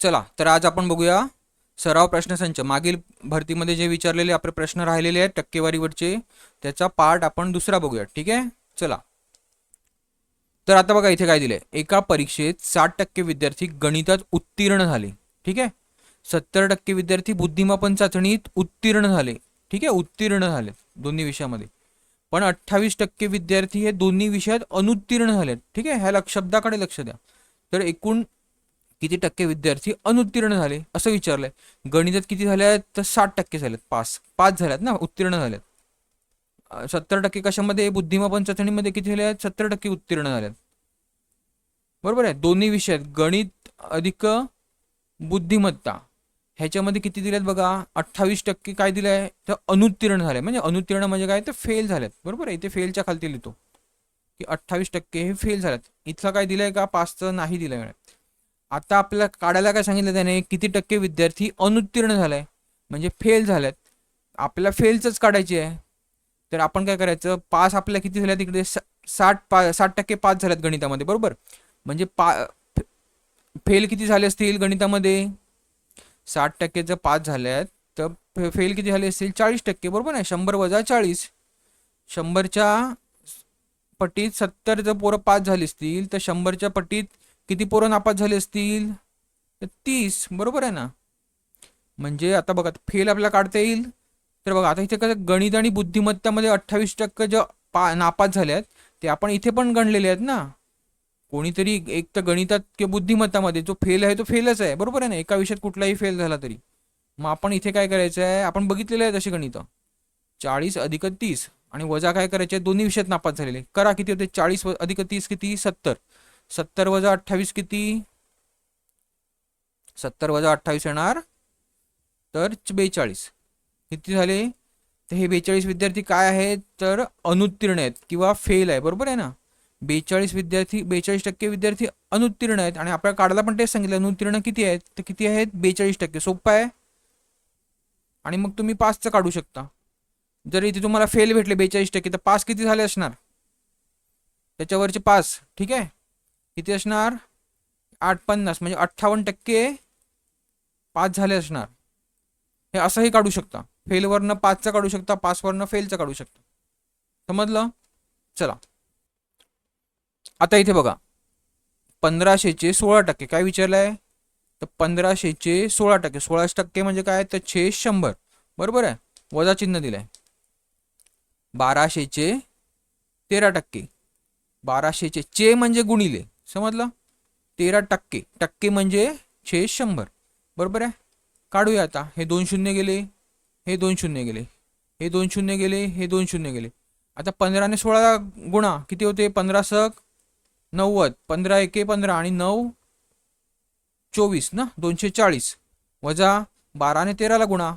चला तर आज आपण बघूया सराव प्रश्नसंच. मागील भरतीमध्ये जे विचारलेले आपले प्रश्न राहिलेले आहेत टक्केवारीवरचे त्याचा पार्ट आपण दुसरा बघूया. ठीक आहे? चला. तर आता बघा इथे काय दिले एका परीक्षेत साठ टक्के विद्यार्थी गणितात उत्तीर्ण झाले. ठीक आहे? सत्तर टक्के विद्यार्थी बुद्धिमापन चाचणीत उत्तीर्ण झाले. ठीक आहे? उत्तीर्ण झाले दोन्ही विषयामध्ये. पण अठ्ठावीस टक्के विद्यार्थी हे दोन्ही विषयात अनुत्तीर्ण झाले ठीक आहे? ह्या शब्दाकडे लक्ष द्या. तर एकूण किती टक्के विद्यार्थी अनुत्तीर्ण झाले असं विचारलंय. गणितात किती झाले आहेत तर साठ टक्के झालेत. पास पाच झाल्यात ना? उत्तीर्ण झालेत. सत्तर टक्के कशामध्ये? बुद्धिमापन चाचणीमध्ये किती झाले आहेत सत्तर टक्के उत्तीर्ण झालेत. बरोबर आहे? दोन्ही विषयात गणित अधिक बुद्धिमत्ता. ह्याच्यामध्ये किती दिलेत बघा? अठ्ठावीस टक्के काय दिलं आहे तर अनुत्तीर्ण झाले. म्हणजे अनुत्तीर्ण म्हणजे काय? तर फेल झालेत. बरोबर आहे? इथे फेलच्या खालती लिहितो. की अठ्ठावीस टक्के हे फेल झालेत. इथलं काय दिलंय का? पाचचं नाही दिलंय. आता आपल्याला काढायला काय सांगितलं त्याने? किती टक्के विद्यार्थी अनुत्तीर्ण झालाय. म्हणजे फेल झाल्यात आपल्याला फेलचंच काढायची आहे. तर आपण काय करायचं? पास आपल्याला किती झाल्या तिकडे साठ पा साठ टक्के पास झाल्यात गणितामध्ये. बरोबर? म्हणजे पा फेल किती झाले असतील गणितामध्ये? साठ टक्केचं पास झाल्यात तर फे- फेल किती झाले असतील? चाळीस टक्के. बरोबर आहे शंभर वजा चाळीस. शंभरच्या पटीत सत्तर जर पोरं पास झाली असतील तर शंभरच्या पटीत किती पोरं नापास झाले असतील? तर तीस. बरोबर आहे ना? म्हणजे आता बघा फेल आपल्याला काढता येईल. तर बघा आता इथे कसं गणित आणि बुद्धिमत्तामध्ये अठ्ठावीस टक्के जे पा नापास झाले आहेत ते आपण इथे पण गणलेले आहेत ना? कोणीतरी एक तर गणितात किंवा बुद्धिमत्तामध्ये जो फेल आहे तो फेलच आहे. बरोबर आहे ना? एका विषयात कुठलाही फेल झाला तरी. मग आपण इथे काय करायचं आहे? आपण बघितलेलं आहे तशी गणितं. चाळीस अधिक तीस आणि वजा काय करायचे आहे? दोन्ही विषयात नापास झालेले. करा किती होते? चाळीस व- अधिक तीस किती? सत्तर. सत्तर वजा अठ्ठावीस किती? सत्तर वजा अठ्ठावीस येणार. तर बेचाळीस. किती झाले? तर हे बेचाळीस विद्यार्थी काय आहेत? तर अनुत्तीर्ण आहेत किंवा फेल आहे. बरोबर आहे ना? बेचाळीस विद्यार्थी बेचाळीस टक्के विद्यार्थी अनुत्तीर्ण आहेत. आणि आपल्याला काढायला पण तेच सांगितलं. अनुत्तीर्ण किती आहेत? तर किती आहेत? बेचाळीस टक्के. सोपं आहे. आणि मग तुम्ही पासचं काढू शकता. जर इथे तुम्हाला फेल भेटले बेचाळीस टक्के तर पास किती झाले असणार? त्याच्यावरचे पास ठीक आहे? किती असणार? आठ पन्नास म्हणजे अठ्ठावन्न टक्के पाच झाले असणार. हे असंही काढू शकता. फेलवरनं पाचचं काढू शकता पासवरनं फेलचा काढू शकता. समजलं? चला. आता इथे बघा. पंधराशेचे सोळा टक्के. काय विचारलं आहे तर पंधराशेचे सोळा टक्के. सोळाशे टक्के म्हणजे काय? तर छे शंभर. बरोबर आहे? वजा चिन्ह दिलंय. बाराशेचे तेरा टक्के. बाराशेचे चे म्हणजे गुणिले. समजलं? तेरा टक्के. टक्के म्हणजे छे शंभर. बरोबर आहे? काढूया आता. हे दोन शून्य गेले हे दोन शून्य गेले हे दोन शून्य गेले हे दोन शून्य गेले. आता पंधराने सोळा गुणा. किती होते? पंधरा सक नव्वद. पंधरा एके पंधरा आणि नऊ चोवीस ना? दोनशे चाळीस. वजा बाराने तेराला गुणा.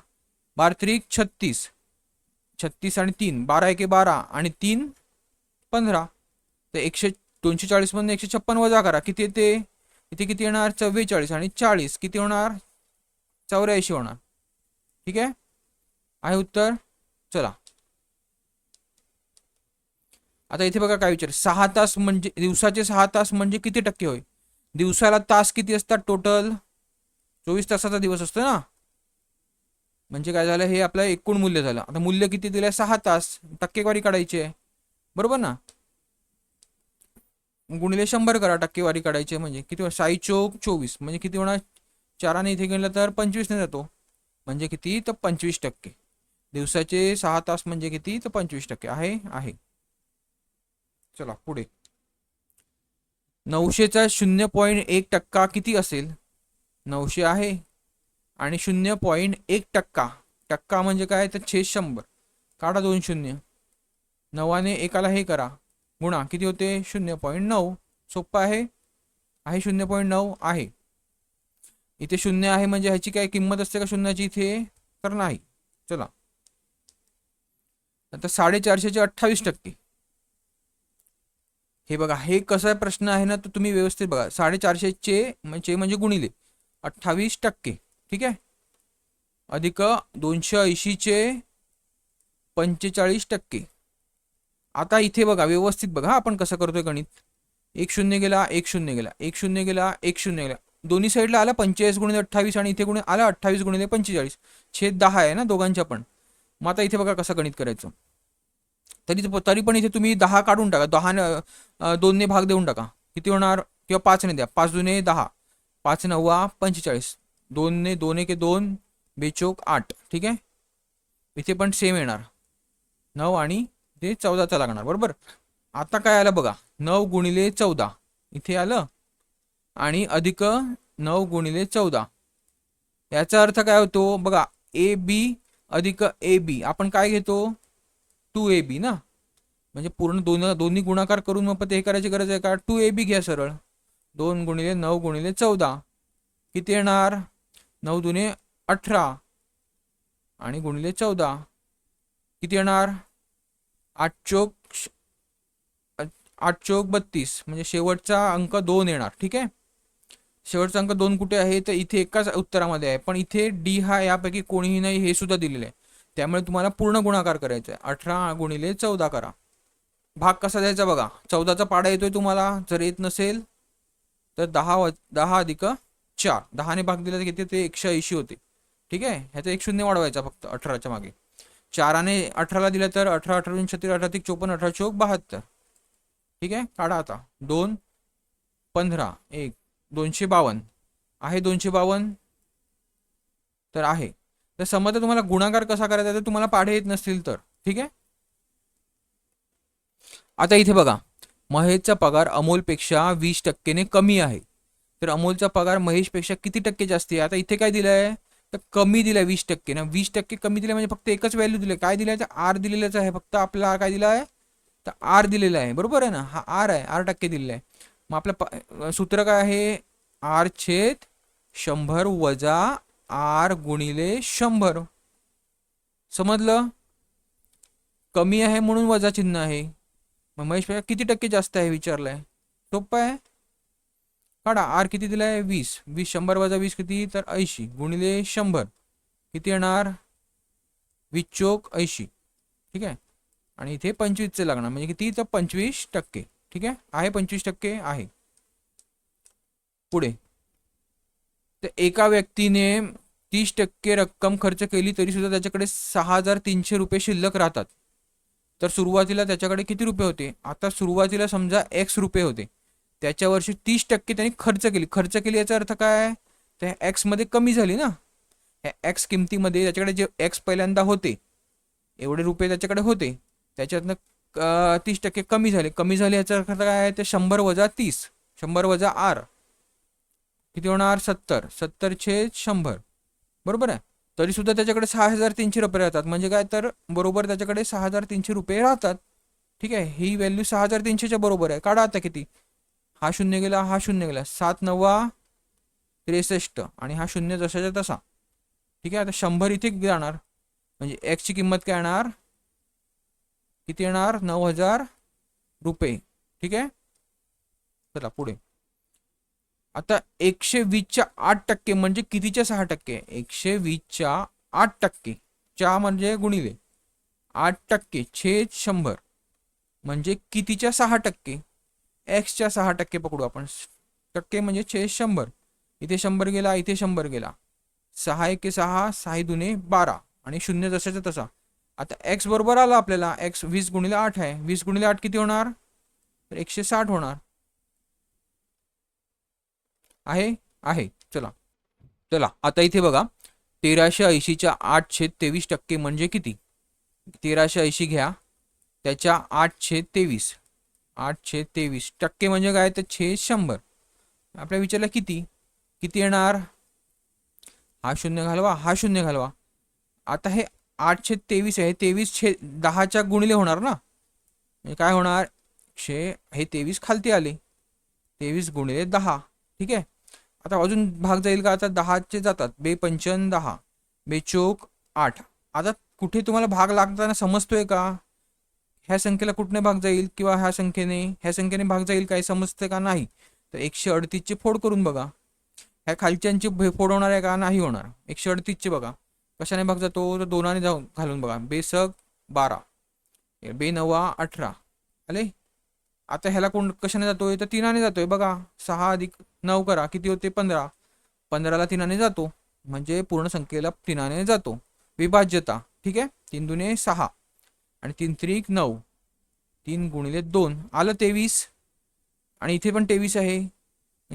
बारा त्रिक छत्तीस. छत्तीस आणि तीन. बारा एके बारा आणि तीन पंधरा. तर एकशे दोनशे चाळीसमधून एकशे छप्पन वजा करा. किती येते? इथे किती येणार? चव्वेचाळीस आणि चाळीस. किती होणार? चौऱ्याऐंशी होणार. ठीक आहे? आहे उत्तर? चला. आता इथे बघा काय विचार. सहा तास म्हणजे दिवसाचे सहा तास म्हणजे किती टक्के होय? दिवसाला तास किती असतात टोटल चोवीस तासाचा दिवस असतो ना? म्हणजे काय झालं? हे आपलं एकूण मूल्य झालं. आता मूल्य किती दिलंय? सहा तास. टक्केवारी काढायची आहे. बरोबर ना? गुणिले शंभर करा टक्केवारी काढायची म्हणजे. किती साई चौक चोवीस. म्हणजे किती होणार? चाराने इथे गेलं तर पंचवीसने जातो. म्हणजे किती? तर पंचवीस टक्के. दिवसाचे सहा तास म्हणजे किती? तर पंचवीस टक्के. आहे? आहे. चला पुढे. नऊशेचा शून्य पॉईंट एक टक्का किती असेल? नऊशे आहे. आणि शून्य पॉईंट एक टक्का. टक्का म्हणजे काय? तर छेद शंभर. काढा दोन शून्य. नवाने एकाला हे करा. गुणा. किती होते? शून्य पॉईंट नऊ. सोपं आहे? आहे शून्य पॉईंट नऊ? आहे. इथे शून्य आहे म्हणजे ह्याची काय किंमत असते का शून्याची इथे? तर नाही. चला. आता साडेचारशेचे अठ्ठावीस टक्के. हे बघा हे कसा प्रश्न आहे ना तर तुम्ही व्यवस्थित बघा. साडेचारशेचे म्हणजे म्हणजे गुणिले. अठ्ठावीस टक्के. ठीक आहे? अधिक दोनशे ऐंशीचे पंचेचाळीस टक्के. आता इथे बघा व्यवस्थित बघा आपण कसं करतोय गणित. एक शून्य गेला एक शून्य गेला एक शून्य गेला एक शून्य गेला. दोन्ही साईडला आला पंचेचाळीस गुणिले अठ्ठावीस आणि इथे गुणे आला अठ्ठावीस गुणिले पंचेचाळीस. छेद दहा आहे ना दोघांच्या पण. मग आता इथे बघा कसं गणित करायचं. तरी तरी पण इथे तुम्ही दहा काढून टाका. दहा दोनने भाग देऊन टाका. किती होणार? किंवा पाचने द्या. पाच जुने दहा. पाच नव्वा पंचेचाळीस. दोनने दोन एक दोन बेचोक आठ. ठीक आहे? इथे पण सेम येणार. नऊ आणि ते चौदाचा लागणार बरोबर? आता काय आलं बघा नऊ गुणिले चौदा. इथे आलं. आणि अधिक नऊ गुणिले चौदा. याचा अर्थ काय होतो? बघा ए बी अधिक ए बी. आपण काय घेतो? टू ए बी ना? म्हणजे पूर्ण दोन दोन्ही गुणाकार करून मग ते हे करायची गरज आहे का? टू ए बी घ्या सरळ. दोन गुणिले नऊ गुणिले चौदा. किती येणार? नऊ दुने अठरा. आणि गुणिले चौदा. किती येणार? आठ चोक आठ चोक बत्तीस म्हणजे शेवटचा अंक दोन येणार ठीक आहे? शेवटचा अंक दोन कुठे आहे? तर इथे एकाच उत्तरामध्ये आहे. पण इथे डी हा यापैकी कोणीही नाही हे सुद्धा दिलेलं आहे. त्यामुळे तुम्हाला पूर्ण गुणाकार करायचा आहे. अठरा गुणिले चौदा करा. भाग कसा द्यायचा बघा. चौदाचा पाडा येतोय तुम्हाला. जर येत नसेल तर दहा व दहा अधिक चार. दहाने भाग दिला तर किती ते एकशे ऐंशी होते. ठीक आहे? ह्याचा एक शून्य वाढवायचा फक्त अठराच्या मागे. चाराने अठराला दिलं तर अठरा अठरा छत्तीस अठरा ते चोपन्न अठरा चौक बहात्तर. ठीक आहे? काढा आता. दोन पंधरा. एक दोनशे बावन्न आहे दोनशे बावन्न तर आहे. तर समजा तुम्हाला गुणाकार कसा करायचा तर तुम्हाला पाढे येत नसतील तर. ठीक आहे? आता इथे बघा. महेशचा पगार अमोलपेक्षा वीस टक्केने कमी आहे. तर अमोलचा पगार महेशपेक्षा किती टक्के जास्ती आहे? आता इथे काय दिलं आहे तर कमी दिलं वीस टक्के. ना वीस टक्के कमी दिले म्हणजे फक्त एकच व्हॅल्यू दिलं काय दिलं तर आर दिलेलंच आहे. फक्त आपला काय दिला आहे? तर आर दिलेला आहे. बरोबर आहे ना? हा आर आहे. आर टक्के दिलेला आहे मग आपलं सूत्र काय आहे? आर छेद शंभर वजा आर गुणिले शंभर. समजलं? कमी आहे म्हणून वजा चिन्ह आहे. मग महेश किती टक्के जास्त आहे? विचारलंय. सोपं आहे? काढा. आर किती दिला आहे वीस. वीस शंभर वजा वीस किती? तर ऐंशी. गुणिले शंभर. किती येणार? वीस चोक ऐंशी. ठीक आहे? आणि इथे पंचवीसचे लागणार. म्हणजे किती? तर पंचवीस टक्के. ठीक आहे? आहे पंचवीस टक्के? आहे. पुढे. तर एका व्यक्तीने तीस टक्के रक्कम खर्च केली तरी सुद्धा त्याच्याकडे सहा हजार तीनशे रुपये शिल्लक राहतात. तर सुरुवातीला त्याच्याकडे किती रुपये होते? आता सुरुवातीला समजा एक्स रुपये होते. त्याच्या वर्षी तीस टक्के त्यांनी खर्च केली. खर्च केली याचा अर्थ काय? तर एक्समध्ये कमी झाली ना. ह्या एक्स किमतीमध्ये त्याच्याकडे जे एक्स पहिल्यांदा होते एवढे रुपये त्याच्याकडे होते. त्याच्यातनं तीस टक्के कमी झाले. कमी झाले याचा अर्थ काय आहे? ते शंभर वजा तीस. शंभर वजा आर. किती होणार? सत्तर. सत्तर छेद शंभर. बरोबर आहे? तरी सुद्धा त्याच्याकडे सहा हजार तीनशे रुपये राहतात. म्हणजे काय? तर बरोबर त्याच्याकडे सहा हजार तीनशे रुपये राहतात. ठीक आहे? ही व्हॅल्यू सहा हजार तीनशेच्या बरोबर आहे. काढा आता किती? हा शून्य गेला हा शून्य गेला. सात नव्वा त्रेसष्ट आणि हा शून्य जसाच्या तसा. ठीक आहे? आता शंभर इथे जाणार? म्हणजे एक्सची किंमत काय येणार? किती येणार? नऊ हजार रुपये. ठीक आहे? चला पुढे. आता एकशे वीसच्या आठ टक्के म्हणजे कितीच्या सहा टक्के? एकशे वीसच्या आठ टक्के. च्या म्हणजे गुणिले. आठ टक्के छेद शंभर. म्हणजे कितीच्या सहा टक्के? एक्सच्या सहा टक्के पकडू आपण. टक्के म्हणजे छे शंभर. इथे शंभर गेला इथे शंभर गेला. सहा एके सहा सहा दुने बारा. आणि शून्य जशाचा तसा. आता एक्स बरोबर आला आपल्याला एक्स वीस गुणिले आठ आहे. वीस गुणिले आठ किती होणार? तर एकशे साठ होणार. आहे? आहे. चला. चला. आता इथे बघा. तेराशे ऐंशीच्या आठ छेद तेवीस टक्के म्हणजे किती? तेराशे ऐंशी घ्या. त्याच्या आठ छेद तेवीस. आठशे तेवीस. टक्के म्हणजे काय? तर छे शंभर. आपल्या विचारला किती? किती येणार? हा शून्य घालवा हा शून्य घालवा. आता हे आठशे तेवीस आहे. तेवीस छे दहाच्या गुणिले होणार ना? म्हणजे काय होणार? शे हे तेवीस खालती आले. तेवीस गुणिले दहा. ठीक आहे? आता अजून भाग जाईल का? आता दहाचे जातात. बेपंचन दहा. बेचोक आठ. आता कुठे तुम्हाला भाग लागताना समजतोय का? ह्या संख्येला कुठने भाग जाईल किंवा ह्या संख्येने ह्या संख्येने भाग जाईल काही समजते का नाही? तर एकशे अडतीसची फोड करून बघा. ह्या खालच्यांची फोड होणार आहे का? नाही होणार. एकशे अडतीसचे बघा. कशाने भाग जातो? तर दोनाने जाऊन घालून बघा. बेसक बारा. बे नवा अठरा. आले? आता ह्याला कोण कशाने जातोय? तर तीनाने जातोय. बघा. सहा अधिक नऊ करा. किती होते? पंधरा. पंधराला तीनाने जातो. म्हणजे पूर्ण संख्येला तीनाने जातो. विभाज्यता. ठीक आहे? तीन दुने सहा. आणि तीन त्रिक नऊ. तीन गुणिले दोन. आलं तेवीस. आणि इथे पण तेवीस आहे.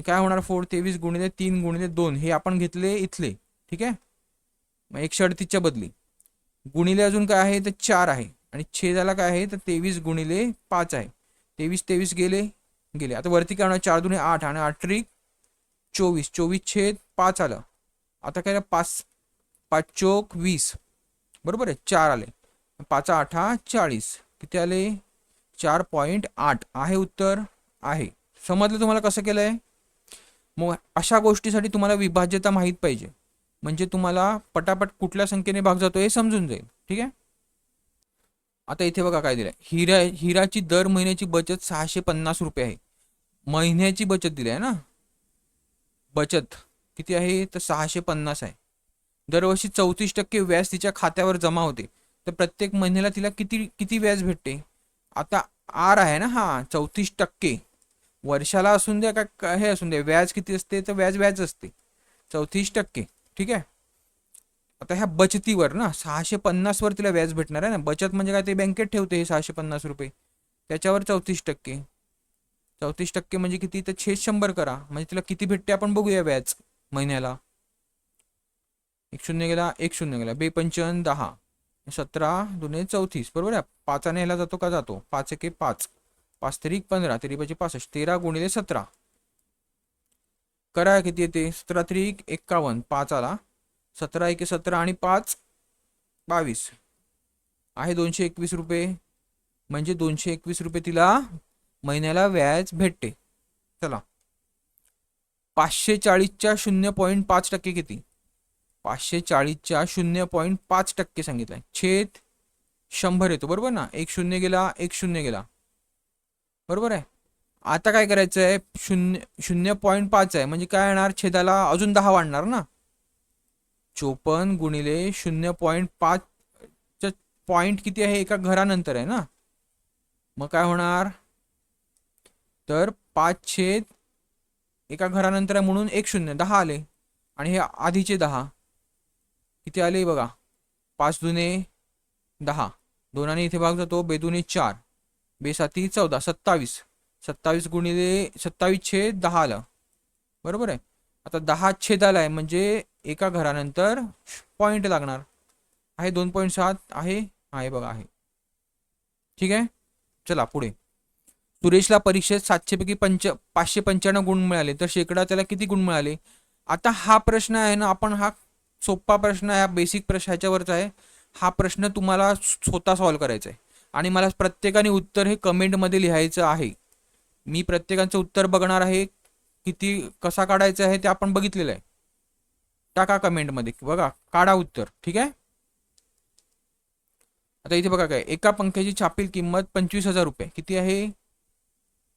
काय होणार? फोर तेवीस गुणिले तीन गुणिले दोन. हे आपण घेतले इथले. ठीक आहे? मग एकशे अडतीसच्या बदली. गुणिले अजून काय आहे? तर चार आहे. आणि छेदाला काय आहे? तर तेवीस गुणिले पाच आहे. तेवीस तेवीस गेले. गेले. आता वरती काय होणार? चार दुने आठ आणि आठ त्रिक. चोवीस. चोवीस छेद पाच आलं. आता काय पाच. पाच चोक वीस. बरोबर आहे? चार आले. पाच आठा चाळीस. किती आले? चार पॉईंट आठ. आहे उत्तर? आहे. समजलं तुम्हाला कसं केलं आहे मग अशा गोष्टीसाठी तुम्हाला विभाज्यता माहीत पाहिजे. म्हणजे तुम्हाला पटापट कुठल्या संख्येने भाग जातो हे समजून जाईल. ठीक आहे? आता इथे बघा काय दिलंय. हिरा हिराची दर महिन्याची बचत सहाशे पन्नास रुपये आहे. महिन्याची बचत दिली आहे ना? बचत. किती आहे? तर सहाशे पन्नास आहे. दरवर्षी चौतीस टक्के व्याज तिच्या खात्यावर जमा होते. तर प्रत्येक महिन्याला तिला किती किती व्याज भेटते? आता आर आहे ना हा चौतीस टक्के. वर्षाला असून द्या का हे असून द्या व्याज किती असते तर व्याज व्याज असते. चौतीस टक्के ठीक आहे? आता ह्या बचतीवर ना सहाशे पन्नासवर तिला व्याज भेटणार आहे ना. बचत म्हणजे काय ते बँकेत ठेवते हे सहाशे पन्नास रुपये. त्याच्यावर चौतीस टक्के. चौतीस टक्के म्हणजे किती? तर छेद शंभर करा. म्हणजे तिला किती भेटते आपण बघूया व्याज महिन्याला. एक शून्य गेला एक शून्य गेला. बेपंचन दहा. सतरा दोन्ही चौतीस बरोबर आहे? पाचाने ह्याला जातो का? जातो. पाच एके पाच. पाच तरी पंधरा तरी पाहिजे पासष्ट. तेरा गुणिले सतरा. करा किती येते? सतरा तरी एक्कावन्न. पाच आला. सतरा एके सतरा आणि पाच बावीस. आहे दोनशे एकवीस रुपये. म्हणजे दोनशे एकवीस रुपये तिला महिन्याला व्याज भेटते. चला. पाचशे चाळीसच्या शून्य पॉईंट पाच टक्के किती? पाचशे चाळीसच्या शून्य पॉईंट पाच टक्के सांगितलंय छेद शंभर येतो. बरोबर ना? एक शून्य गेला एक शून्य गेला. बरोबर आहे? आता काय करायचं आहे? शून्य शून्य पॉईंट पाच आहे. म्हणजे काय येणार छेदाला अजून दहा वाढणार ना? चोपन्न गुणिले शून्य पॉईंट पाच पॉईंट किती आहे? एका घरानंतर आहे ना? मग काय होणार? तर पाच छेद एका घरानंतर आहे म्हणून एक शून्य. दहा आले. आणि हे आधीचे दहा. किती आले बघा. पाच दुने दहा. दोनाने इथे भाग जातो. बेदुने चार. बेसाती चौदा. सत्तावीस. सत्तावीस गुणिले सत्तावीस छेद दहा आलं. बरोबर आहे? आता दहा छेद आहे म्हणजे एका घरानंतर पॉईंट लागणार. आहे दोन पॉईंट सात. आहे? आहे बघा आहे. ठीक आहे? चला पुढे. सुरेशला परीक्षेत सातशेपैकी पंच पाचशे पंच्याण्णव गुण मिळाले. तर शेकडा त्याला किती गुण मिळाले? आता हा प्रश्न आहे ना आपण हा सोपा प्रश्न ह्या हा बेसिक प्रश्न ह्याच्यावरचा आहे. हा प्रश्न तुम्हाला स्वतः सॉल्व्ह करायचा आहे आणि मला प्रत्येकाने उत्तर हे कमेंटमध्ये लिहायचं आहे. मी प्रत्येकाचं उत्तर बघणार आहे. किती कसा काढायचं आहे ते आपण बघितलेलं आहे. टाका कमेंटमध्ये बघा काढा उत्तर. ठीक आहे? आता इथे बघा काय एका पंख्याची छापील किंमत पंचवीस हजार रुपये. किती आहे?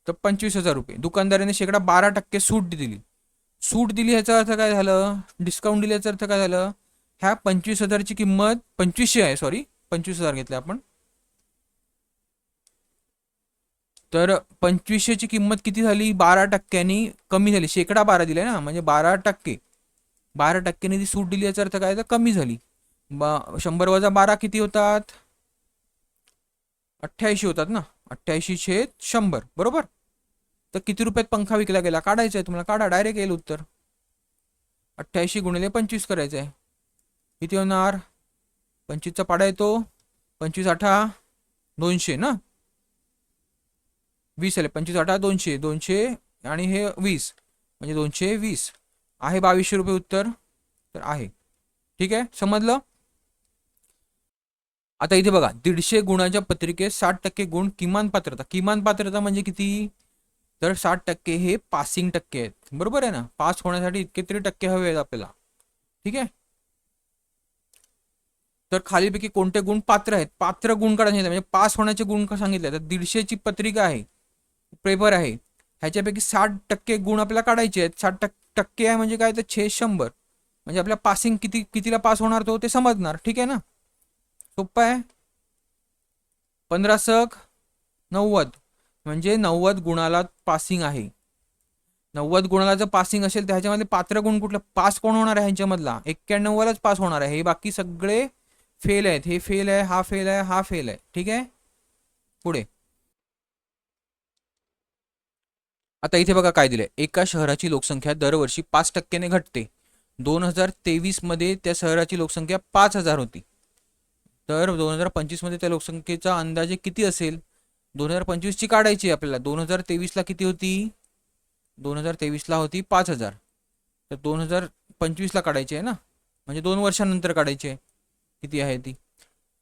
तर पंचवीस हजार रुपये. दुकानदाराने शेकडा बारा टक्के सूट दिली. सूट दिली ह्याचा अर्थ काय झालं? डिस्काउंट दिली याचा अर्थ काय झालं? ह्या पंचवीस हजारची किंमत पंचवीसशे आहे सॉरी पंचवीस हजार घेतले आपण. तर पंचवीसशेची किंमत किती झाली? बारा टक्क्यांनी कमी झाली. शेकडा बारा दिलाय ना म्हणजे बारा टक्के. बारा टक्क्यांनी ती सूट दिली याचा अर्थ काय तर कमी झाली. बा शंभर वजा बारा किती होतात? अठ्ठ्याऐंशी होतात ना. अठ्ठ्याऐंशी छेद शंभर. बरोबर? तर किती रुपयात पंखा विकला गेला? काढायचं आहे तुम्हाला. काढा डायरेक्ट येईल उत्तर. अठ्ठ्याऐंशी गुणिले पंचवीस करायचं आहे. किती होणार? पंचवीसचा पाडा येतो. पंचवीस आठा दोनशे ना? वीस आले. पंचवीस आठा दोनशे. दोनशे आणि हे वीस. म्हणजे दोनशे वीस. आहे बावीसशे रुपये उत्तर? तर आहे. ठीक आहे? समजलं? आता इथे बघा. दीडशे गुणाच्या पत्रिकेत साठ टक्के गुण किमान पात्रता किमान पात्रता म्हणजे किती? तर साठ टक्के हे पासिंग टक्के आहेत. बरोबर आहे ना? पास होण्यासाठी इतके तरी टक्के हवे आहेत आपल्याला. ठीक आहे? तर खालीपैकी कोणते गुण पात्र आहेत? पात्र गुण काढायचे म्हणजे पास होण्याचे गुण का सांगितले? तर दीडशेची पत्रिका आहे. पेपर आहे. ह्याच्यापैकी साठ टक्के गुण आपल्याला काढायचे आहेत. साठ टक्के आहे म्हणजे काय? तर छे शंभर. म्हणजे आपल्या पासिंग किती कितीला पास होणार तो ते समजणार. ठीक आहे ना? सोपं आहे? पंधरा सक नव्वद. म्हणजे नव्वद गुणाला पासिंग आहे. नव्वद गुणाला जर पासिंग असेल तर ह्याच्यामध्ये पात्र गुण कुठलं? पास कोण होणार आहे ह्यांच्यामधला? एक्क्याण्णववरच पास होणार आहे. हे बाकी सगळे फेल आहेत. हे फेल आहे हा फेल आहे हा फेल आहे. ठीक आहे? पुढे. आता इथे बघा काय दिलंय. एका शहराची लोकसंख्या दरवर्षी पाच टक्क्याने घटते. दोन हजार तेवीसमध्ये त्या शहराची लोकसंख्या पाच हजार होती. तर दोन हजार पंचवीसमध्ये त्या लोकसंख्येचा अंदाजे किती असेल? दोन हजार पंचवीसची काढायची आहे आपल्याला. दोन हजार तेवीसला किती होती? दोन हजार तेवीसला होती पाच हजार. तर दोन हजार पंचवीसला काढायची आहे ना? म्हणजे दोन वर्षानंतर काढायची आहे. किती आहे ती?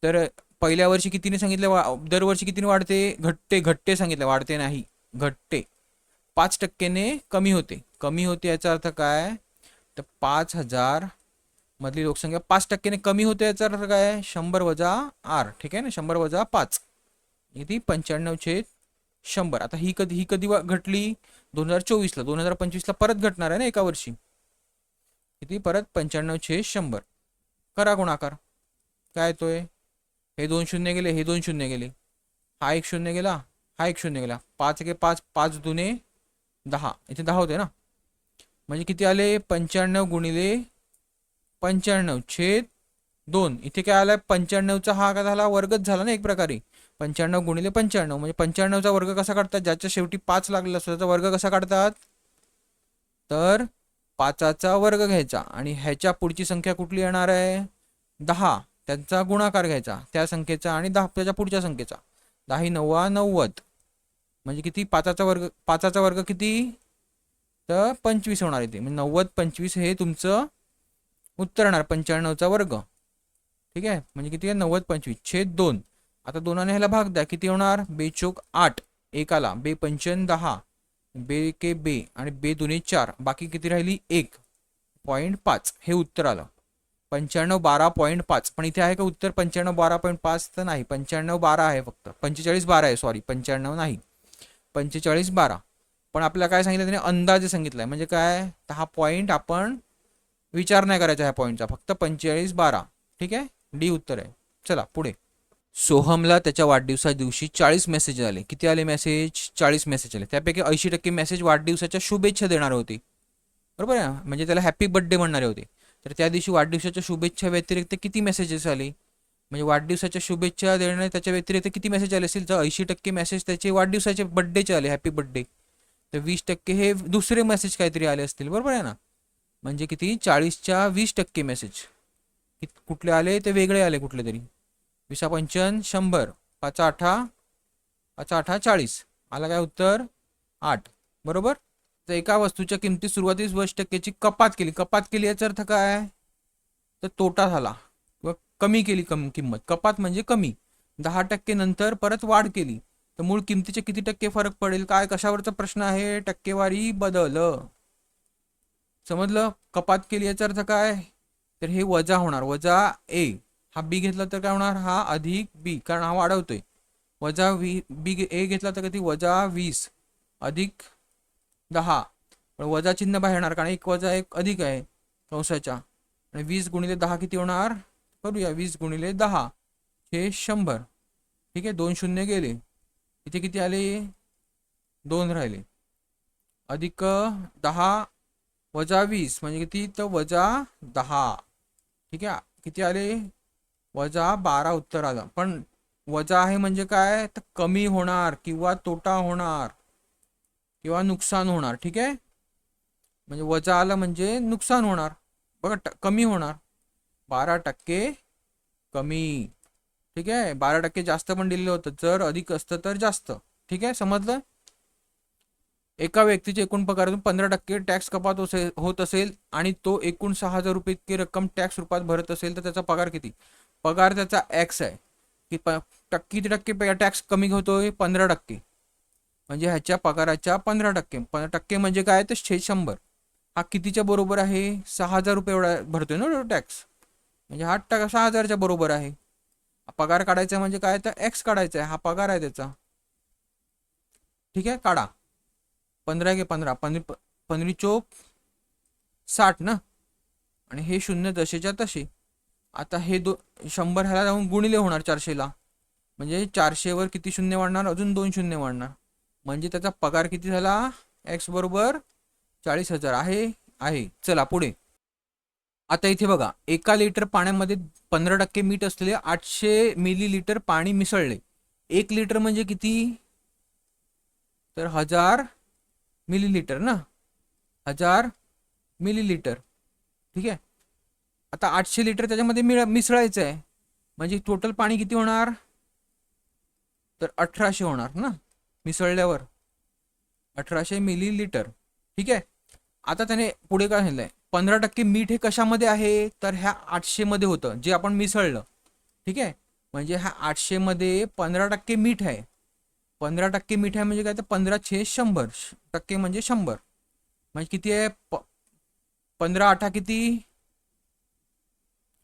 तर पहिल्या वर्षी कितीने सांगितलं? वा दरवर्षी कितीने वाढते? घटते घटते सांगितलं. वाढते नाही. घटते पाच टक्क्याने कमी होते. कमी होते याचा अर्थ काय? तर पाच हजार मधली लोकसंख्या पाच टक्क्याने कमी होते याचा अर्थ काय? शंभर वजा आर. ठीक आहे ना? शंभर वजा पाच. किती पंच्याण्णव छेद शंभर. आता ही कधी ही कधी घटली? दोन हजार चोवीसला. दोन हजार पंचवीसला परत घटणार आहे ना एका वर्षी. किती? परत पंच्याण्णव छेद शंभर. करा गुणाकार. काय येतोय? हे दोन शून्य गेले हे दोन शून्य गेले. हा एक शून्य गेला हा एक शून्य गेला. पाच एके पाच पाच दुने दहा. इथे दहा होते ना? म्हणजे किती आले? पंच्याण्णव गुणिले पंच्याण्णव छेद दोन. इथे काय आलाय? पंच्याण्णवचा हा काय झाला? वर्गच झाला ना एक प्रकारे. पंच्याण्णव गुणिले पंच्याण्णव म्हणजे पंच्याण्णवचा वर्ग कसा काढतात? ज्याच्या शेवटी पाच लागलेला असतो त्याचा वर्ग कसा काढतात? तर पाचाचा वर्ग घ्यायचा आणि ह्याच्या पुढची संख्या कुठली येणार आहे? दहा. त्यांचा गुणाकार घ्यायचा त्या संख्येचा आणि दहा त्याच्या पुढच्या संख्येचा. दहा नव्वा नव्वद. म्हणजे किती? पाचाचा वर्ग पाचाचा वर्ग किती? तर पंचवीस होणार इथे. म्हणजे नव्वद पंचवीस हे तुमचं उत्तर येणार पंच्याण्णवचा वर्ग. ठीक आहे? म्हणजे किती आहे? नव्वद पंचवीस. छेद दोन. आता दोनाने ह्याला भाग द्या. किती होणार? बेचोक आठ. एकाला बे पंचन दहा. बे के बे आणि बे दोन्ही चार. बाकी किती राहिली? एक. पॉईंट पाच. हे उत्तर आलं. पंच्याण्णव बारा पॉईंट पाच. पण इथे आहे का उत्तर? पंच्याण्णव बारा पॉईंट पाच तर नाही. पंच्याण्णव बारा आहे फक्त. पंचेचाळीस बारा आहे. सॉरी पंच्याण्णव नाही. पंचेचाळीस बारा. पण आपल्याला काय सांगितलं त्याने? अंदाजे आहे म्हणजे काय? तर हा पॉईंट आपण विचार नाही करायचा ह्या पॉईंटचा फक्त पंचेचाळीस बारा. ठीक आहे? डी उत्तर आहे. चला पुढे. सोहमला त्याच्या वाढदिवसा दिवशी चाळीस मेसेज आले. किती आले मेसेज चाळीस मेसेज आले. त्यापैकी ऐंशी टक्के मेसेज वाढदिवसाच्या शुभेच्छा देणारे होते. बरोबर आहे म्हणजे त्याला हॅपी बर्थडे म्हणणारे होते. तर त्या दिवशी वाढदिवसाच्या शुभेच्छा व्यतिरिक्त किती मेसेजेस आले? म्हणजे वाढदिवसाच्या शुभेच्छा देणे त्याच्या व्यतिरिक्त किती मेसेज आले असेल तर ऐंशी टक्के मेसेज त्याचे वाढदिवसाचे बड्डेचे आले. हॅपी बर्थडे तर वीस टक्के हे दुसरे मेसेज काहीतरी आले असतील. बरोबर आहे ना? म्हणजे किती? चाळीसच्या वीस टक्के मेसेज कुठले आले? ते वेगळे आले कुठले तरी. विसापंचन शंभर. पाच आठा पाच आठा चाळीस. आला काय उत्तर? आठ. बरोबर? तर एका वस्तूच्या किमती सुरुवातीस वीस टक्क्याची कपात केली. कपात केली याचा अर्थ काय? तर तोटा झाला. किंवा कमी केली कम किंमत. कपात म्हणजे कमी. दहा टक्के नंतर परत वाढ केली. तर मूळ किमतीचे किती टक्के फरक पडेल? काय? कशावरचा प्रश्न आहे? टक्केवारी बदल. समजलं? कपात केली याचा अर्थ काय? तर हे वजा होणार. वजा ए हा बी घेतला तर काय होणार? हा अधिक बी कारण हा वाढवतोय. वजा वी बी ए घेतला तर किती? वजा वीस. अधिक दहा. पण वजा चिन्ह बाहेर येणार कारण एक वजा एक अधिक आहे कंसाच्या आणि वीस गुणिले दहा किती होणार? करूया वीस गुणिले दहा. हे शंभर. ठीक आहे दोन शून्य गेले. इथे किती आले? दोन राहिले. अधिक दहा वजा वीस म्हणजे किती? तर वजा दहा. ठीक आहे किती आले? वजा बारा उत्तर आलं. पण वजा आहे म्हणजे काय? तर कमी होणार किंवा तोटा होणार किंवा नुकसान होणार ठीक आहे? म्हणजे वजा आलं म्हणजे नुकसान होणार. बघा कमी होणार. बारा टक्के कमी ठीक आहे? बारा टक्के जास्त पण दिलेलं होतं. जर अधिक असतं तर जास्त ठीक आहे? समजलं? एका व्यक्तीच्या एकूण पगारातून पंधरा टक्के टॅक्स कपात होत असेल आणि तो एकूण सहा हजार रुपये इतकी रक्कम टॅक्स रूपात भरत असेल तर त्याचा पगार किती? पगार त्याचा एक्स आहे. की प टक्की टक्के टॅक्स कमी होतोय पंधरा टक्के. म्हणजे ह्याच्या पगाराच्या पंधरा टक्के. पंधरा टक्के म्हणजे काय? तर छे शंभर. हा कितीच्या बरोबर आहे? सहा हजार रुपये एवढा भरतोय ना टॅक्स. म्हणजे हा टक्का सहा हजारच्या बरोबर आहे. पगार काढायचा म्हणजे काय? तर एक्स काढायचा आहे. हा पगार आहे त्याचा. ठीक आहे? काढा. पंधरा घे पंधरा. पंधरी पंधरी चोप साठ ना? आणि हे शून्य दशेच्या तसे आता हे दो शंभर ह्याला जाऊन गुणिले होणार चारशेला म्हणजे चारशेवर किती शून्य वाढणार? अजून दोन शून्य वाढणार. म्हणजे त्याचा पगार किती झाला? एक्स बरोबर चाळीस हजार आहे आहे. चला पुढे. आता इथे बघा एका लिटर पाण्यामध्ये पंधरा टक्के मीठ असलेले आठशे मिली लिटर पाणी मिसळले. एक लिटर म्हणजे किती? तर हजार मिलीलिटर ना? हजार मिलीलिटर ठीक आहे? आता आठशे लिटर त्याच्यामध्ये मिळ मिसळायचं आहे म्हणजे टोटल पाणी किती होणार? तर अठराशे होणार ना मिसळल्यावर. अठराशे मिलीलिटर ठीक आहे? आता त्याने पुढे काय सांगितलंय? पंधरा टक्के मीठ हे कशामध्ये आहे? तर ह्या आठशेमध्ये होतं जे आपण मिसळलं. ठीक आहे? म्हणजे ह्या आठशेमध्ये पंधरा टक्के मीठ आहे. पंधरा टक्के मीठ आहे म्हणजे काय? तर पंधरा छे शंभर. टक्के म्हणजे शंभर. म्हणजे किती आहे? प पंधरा आठा किती?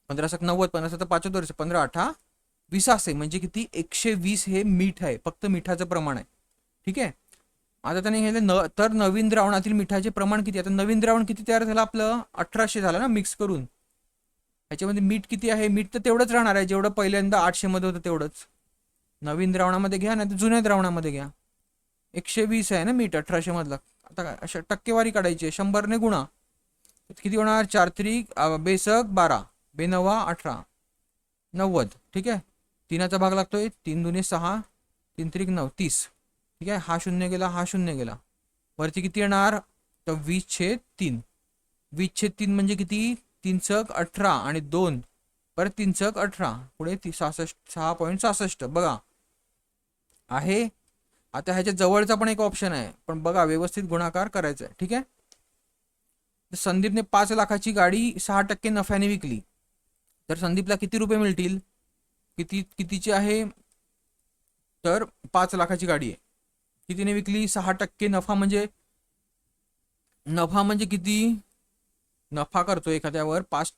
पंधरा सात नव्वद पंधरा सत्तर पाचोत्तर पंधरा आठा वीस असे म्हणजे किती? एकशे वीस हे मीठ आहे फक्त मिठाचं प्रमाण आहे. ठीक आहे? आता त्याने हे न तर नवीन द्रावणातील मिठाचे प्रमाण किती? आता नवीन द्रावण किती तयार झालं आपलं? अठराशे झालं ना मिक्स करून. ह्याच्यामध्ये मीठ किती आहे? मीठ तर तेवढंच राहणार आहे जेवढं पहिल्यांदा आठशेमध्ये होतं तेवढंच. नवीन द्रावणामध्ये घ्या नाही तर जुन्या द्रावणामध्ये घ्या. एकशे वीस आहे ना मीठ अठराशे मधला? आता काय अशा टक्केवारी काढायची आहे शंभरने गुणा. किती होणार? चार त्रिक बेसक बारा. बेनवा अठरा. नव्वद. ठीक आहे? तिनाचा भाग लागतोय. तीन दुने सहा तीन त्रिक नऊ तीस. ठीक आहे? हा शून्य गेला हा शून्य गेला. वरती किती येणार? तर वीस छेद तीन. वीस छेद तीन म्हणजे किती? तीन चक अठरा आणि दोन. परत तीन चक अठरा. पुढे ती सहासष्ट सहा पॉईंट सहासष्ट. बघा. आहे? आता ह्याच्या जवळचा पण एक ऑप्शन आहे. पण बघा व्यवस्थित गुणाकार करायचा आहे. ठीक आहे? संदीपने पाच लाखाची गाडी सहा टक्के नफ्याने विकली. तर संदीपला किती रुपये मिळतील? किती कितीची आहे? तर पाच लाखाची गाडी आहे. कितीने विकली? सहा टक्के नफा म्हणजे नफा म्हणजे किती? नफा करतो एखाद्यावर. पाच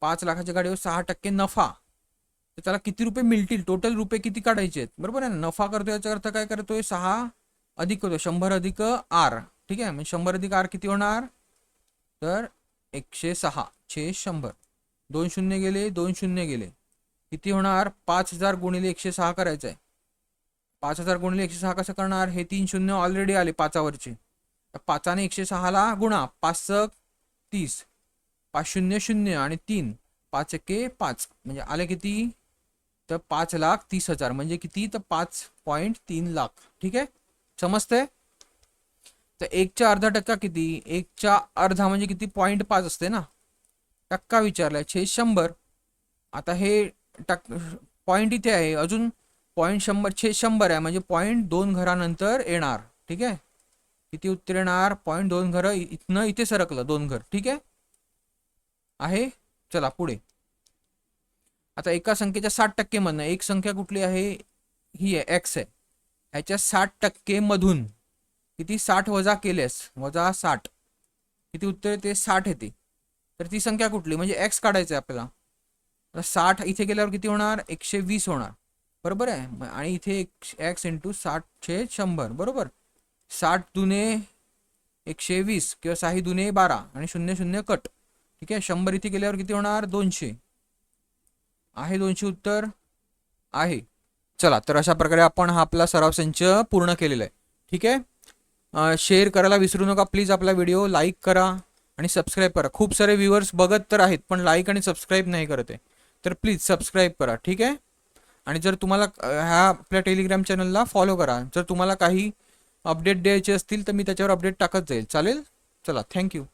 पाच लाखाच्या गाडीवर सहा टक्के नफा. तर त्याला किती रुपये मिळतील? टोटल रुपये किती काढायचे आहेत? बरोबर आहे ना? नफा करतो याचा अर्थ काय करतोय? सहा अधिक होतो शंभर अधिक आर. ठीक आहे? म्हणजे शंभर अधिक आर किती होणार? तर एकशे सहा. छे शंभर. दोन शून्य गेले दोन शून्य गेले. किती होणार? पाच हजार गुणिले एकशे सहा करायचं आहे पाच हजार गुणिले एकशे सहा कसं करणार? हे तीन शून्य ऑलरेडी आले पाचावरचे. तर पाचाने एकशे सहाला गुणा पाच सक तीस. पाच शून्य शून्य आणि तीन पाच एके पाच. म्हणजे आले किती? तर पाच लाख तीस हजार. म्हणजे किती? तर पाच पॉईंट तीन लाख. ठीक आहे? समजतंय? तर एकच्या अर्धा टक्का किती? एकच्या अर्धा म्हणजे किती? पॉईंट पाच असते ना. टक्का विचारलाय. छे शंभर. आता हे टक पॉईंट इथे आहे. अजून पॉईंट शंभर छे शंभर आहे. म्हणजे पॉईंट दोन घरानंतर येणार. ठीक आहे? किती उत्तर येणार? पॉईंट दोन घरं इथनं इथे सरकलं दोन घर. ठीक आहे? आहे? चला पुढे. आता एका संख्येच्या साठ टक्के मधनं एक संख्या कुठली आहे? ही आहे एक्स आहे. ह्याच्या साठ टक्के मधून किती साठ वजा केलेस वजा साठ. किती उत्तर येते? साठ येते. तर ती संख्या कुठली? म्हणजे एक्स काढायचं आहे आपल्याला साठ इथे गेल्यावर किती होणार? एकशे वीस होणार. बरोबर आहे? आणि इथे एक्स इंटू साठशे शंभर. बरोबर? साठ दुने एकशे वीस किंवा साही दुने बारा आणि शून्य शून्य कट. ठीक आहे? शंभर इथे गेल्यावर किती होणार? दोनशे. आहे दोनशे उत्तर? आहे. चला तर अशा प्रकारे आपण हा आपला सराव संच पूर्ण केलेला आहे. ठीक आहे? शेअर करायला विसरू नका. प्लीज आपला व्हिडिओ लाईक करा. आणि सबस्क्राईब करा. खूप सारे व्ह्युअर्स बघत तर आहेत पण लाईक आणि सबस्क्राईब नाही करत आहे. तर प्लीज सबस्क्राईब करा ठीक आहे? आणि जर तुम्हाला ह्या आपल्या टेलिग्राम चॅनलला फॉलो करा. जर तुम्हाला काही अपडेट द्यायचे असतील तर मी त्याच्यावर अपडेट टाकत जाईल. चालेल? चला थँक्यू